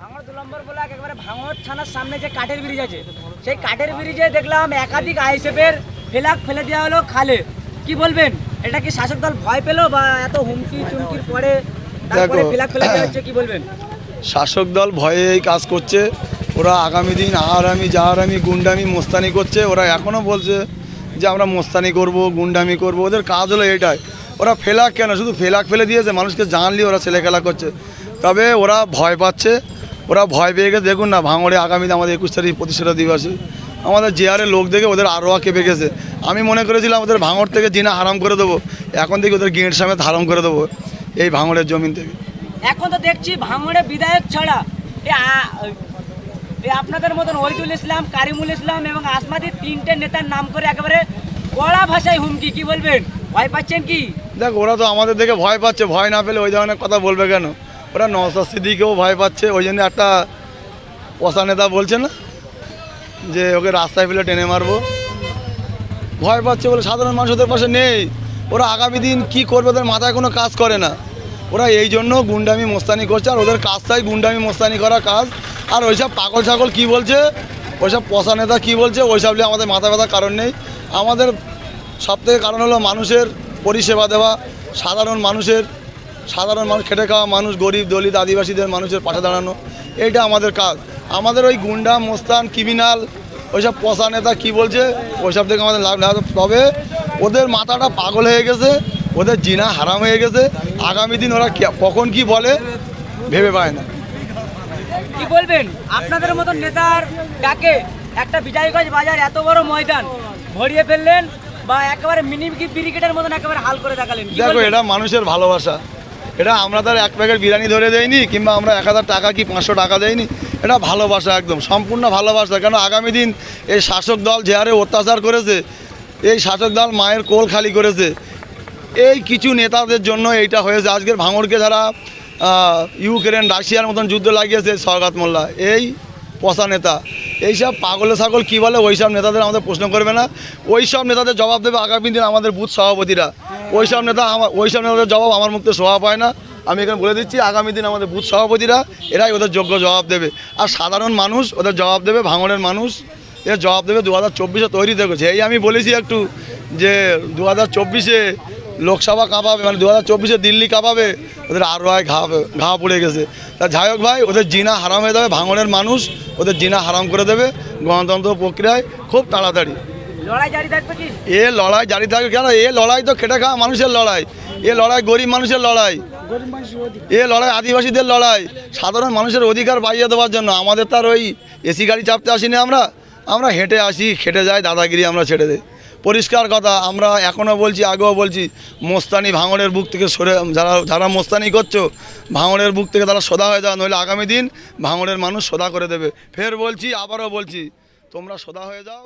ভাঙড় দু নম্বর ব্লক একেবারে ভাঙড় থানার সামনে যে কাঠের ব্রিজ আছে সেই কাঠের ব্রিজে দেখলাম একাধিক আইএসএফের ফেলাক ফেলে দেওয়া হলো খালে। কি বলবেন? এটা কি শাসক দল ভয় পেল বা এত হুমকি চুমকির পরে তারপরে ফেলাক ফেলে দেওয়া হচ্ছে কি বলবেন? শাসক দল ভয়ে এই কাজ করছে। ওরা আগামী দিন আহারামি জাহারামি গুন্ডামি মোস্তানি করছে। ওরা এখনও বলছে যে আমরা মোস্তানি করব গুন্ডামি করব। ওদের কাজ হলো এটাই। ওরা ফেলাক কেন? শুধু ফেলাক ফেলে দিয়েছে? মানুষকে জানলি ওরা ছেলে খেলা করছে। তবে ওরা ভয় পাচ্ছে। ওরা ভয় পেয়ে গেছে। দেখুন না ভাঙড়ে আগামীতে আমাদের একুশ তারিখ প্রতিষ্ঠাতা দিবসে। আমাদের জেয়ারের লোক দেখে ওদের আরোয়া কেঁপে গেছে। আমি মনে করেছিলাম ওদের ভাঙড় থেকে জিনা হারাম করে দেবো। এখন থেকে ওদের গেঁট সামেত হারাম করে দেবো এই ভাঙড়ের জমিন থেকে। এখন তো দেখছি ভাঙড়ে বিধায়ক ছাড়া এ এ আপনাদের মতন ওইদুল ইসলাম কারিমুল ইসলাম এবং আসমাদি তিনটে নেতার নাম করে একেবারে কড়া ভাষায় হুমকি কি বলবেন? ভয় পাচ্ছেন কি? দেখ ওরা তো আমাদের দেখে ভয় পাচ্ছে। ভয় না পেলে ওই ধরনের কথা বলবে কেন? ওরা নওসাদ সিদ্দিকেও ভয় পাচ্ছে, ওই জন্য একটা পশা নেতা বলছে না, যে ওকে রাস্তায় ফেলে টেনে মারবো। ভয় পাচ্ছে বলে সাধারণ মানুষ ওদের পাশে নেই। ওরা আগামী দিন কি করবে, ওদের মাথায় কোনো কাজ করে না। ওরা এই জন্য গুন্ডামি, মোস্তানি করছে, আর ওদের কাজটাই গুন্ডামি, মোস্তানি করা কাজ। আর ওইসব পাগল ছাগল কী বলছে? ওইসব পশা নেতা কী বলছে? ওইসব নিয়ে আমাদের মাথা ব্যথার কারণ নেই। আমাদের সব থেকে কারণ হলো মানুষের পরিষেবা দেওয়া, সাধারণ মানুষের সাধারণ মানুষ খেটে খাওয়া মানুষ গরিব দলিত আদিবাসীদের মানুষের পাশে দাঁড়ানো এইটা আমাদের কাজ। আমাদের ওই গুন্ডা মোস্তান ক্রিমিনাল ওইসব পশা নেতা কী বলছে ওইসব থেকে আমাদের লাভ না তবে ওদের মাথাটা পাগল হয়ে গেছে ওদের জিনা হারাম হয়ে গেছে। আগামী দিন ওরা কখন কি বলে ভেবে পায় না। কি বলবেন? আপনাদের মতন নেতার ডাকে একটা বিজয়গঞ্জ বাজার এত বড় ময়দান ভরিয়ে ফেললেন বা একেবারে মিনি ব্রিগেডের মতন একেবারে হাল করে দেখালেন। দেখো এটা মানুষের ভালোবাসা। এটা আমরা তার এক প্যাকেট বিরিয়ানি ধরে দেয়নি কিংবা আমরা এক হাজার টাকা কি পাঁচশো টাকা দেয়নি এটা ভালোবাসা একদম, সম্পূর্ণ ভালোবাসা। কেন আগামী দিন এই শাসক দল যে হারে অত্যাচার করেছে, এই শাসক দল মায়ের কোল খালি করেছে, এই কিছু নেতাদের জন্য এইটা হয়েছে। আজকের ভাঙড়কে যারা ইউক্রেন, রাশিয়ার মতন যুদ্ধ লাগিয়েছে সরকাত মোল্লা, এই পশা নেতা। এইসব পাগলে ছাগল কী বলে, ওইসব নেতাদের আমাদের প্রশ্ন করবে না। ওইসব নেতাদের জবাব দেবে আগামী দিন আমাদের বুথ সভাপতিরা। ওইসব নেতা আমার ওই ওইসব নেতাদের জবাব আমার মুক্ত শোভা পায় না। আমি এখানে বলে দিচ্ছি, আগামী দিন আমাদের বুথ সভাপতিরা এরাই ওদের যোগ্য জবাব দেবে। আর সাধারণ মানুষ ওদের জবাব দেবে, ভাঙনের মানুষ। এর জবাব দেবে দু হাজার চব্বিশে তৈরি দেখেছে এই আমি বলেছি একটু যে দু হাজার চব্বিশে লোকসভা কাঁপাবে মানে দু হাজার চব্বিশে দিল্লি কাঁপাবে, ওদের আর রায় ঘা ঘা পড়ে গেছে। তা যাই হোক ভাই, ওদের জিনা হারাম হয়ে যাবে, ভাঙনের মানুষ ওদের জিনা হারাম করে দেবে গণতন্ত্র প্রক্রিয়ায় খুব তাড়াতাড়ি। থাকবে এ লড়াই জারি থাকে কেন? এ লড়াই তো খেটে খাওয়া মানুষের লড়াই। এ লড়াই গরিব মানুষের লড়াই। এ লড়াই আদিবাসীদের লড়াই। সাধারণ মানুষের অধিকার পাইয়ে দেওয়ার জন্য আমাদের তার ওই এসি গাড়ি চাপতে আসিনি আমরা। আমরা হেঁটে আসি খেটে যাই দাদাগিরি আমরা ছেড়ে দেই। পরিষ্কার কথা আমরা এখনও বলছি আগেও বলছি মোস্তানি ভাঙড়ের বুক থেকে সরে যারা যারা মোস্তানি করছ ভাঙড়ের বুক থেকে তারা সোদা হয়ে যাওয়া নইলে আগামী দিন ভাঙড়ের মানুষ সোদা করে দেবে। ফের বলছি আবারও বলছি তোমরা সোদা হয়ে যাও।